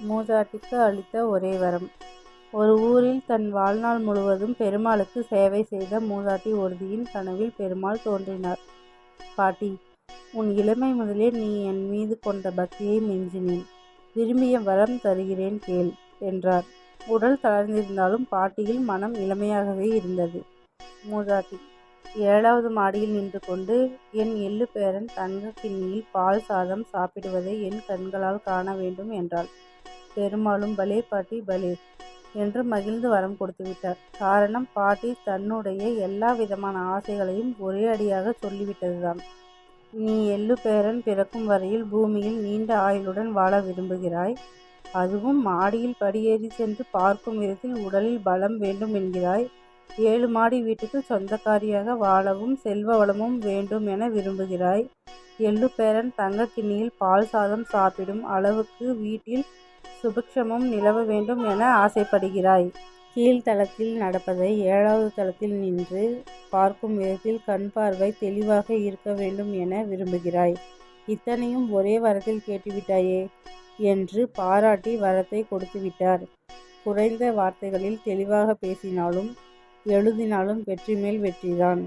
மூதாட்டிக்கு அளித்த ஒரே வரம். ஒரு ஊரில் தன் வாழ்நாள் முழுவதும் பெருமாளுக்கு சேவை செய்த மூதாட்டி ஒருதியின் கனவில் பெருமாள் தோன்றினார். பாட்டி உன் இளமை முதலே நீ என் மீது கொண்ட பக்தியை மிஞ்சினேன். விரும்பிய வரம் தருகிறேன் கேள் என்றார். உடல் தளர்ந்திருந்தாலும் பாட்டியில் மனம் இளமையாகவே இருந்தது. மூதாட்டி ஏழாவது மாடியில் நின்று கொண்டு என் எள்ளு பேரன் தங்க கிண்ணியில் பால் சாதம் சாப்பிடுவதை என் கண்களால் காண வேண்டும் என்றாள். பெருமாளும் பலே பாட்டி பலே என்று மகிழ்ந்து வரம் கொடுத்து விட்டார். காரணம் பாட்டி தன்னுடைய எல்லா விதமான ஆசைகளையும் ஒரே அடியாக சொல்லிவிட்டதுதான். நீ எள்ளு பேரன் பிறக்கும் வரையில் பூமியில் நீண்ட ஆயுளுடன் வாழ விரும்புகிறாய். அதுவும் மாடியில் படியேறி சென்று பார்க்கும் விதத்தில் உடலில் பலம் வேண்டும் என்கிறாய். ஏழு மாடி வீட்டுக்கு சொந்தக்காரியாக வாழவும் செல்வ வளமும் வேண்டும் என விரும்புகிறாய். எள்ளு பேரன் தங்க கிண்ணியில் பால் சாதம் சாப்பிடும் அளவுக்கு வீட்டில் சுபிக்ஷமும் நிலவ வேண்டும் என ஆசைப்படுகிறாய். கீழ்த்தளத்தில் நடப்பதை ஏழாவது தளத்தில் நின்று பார்க்கும் விதத்தில் கண் பார்வை தெளிவாக இருக்க வேண்டும் என விரும்புகிறாய். இத்தனையும் ஒரே வரத்தில் கேட்டுவிட்டாயே என்று பாராட்டி வரத்தை கொடுத்துவிட்டார் குறைந்த வார்த்தைகளில் தெளிவாக பேசினாலும் எழுதினாலும் வெற்றி மேல் வெற்றிதான்.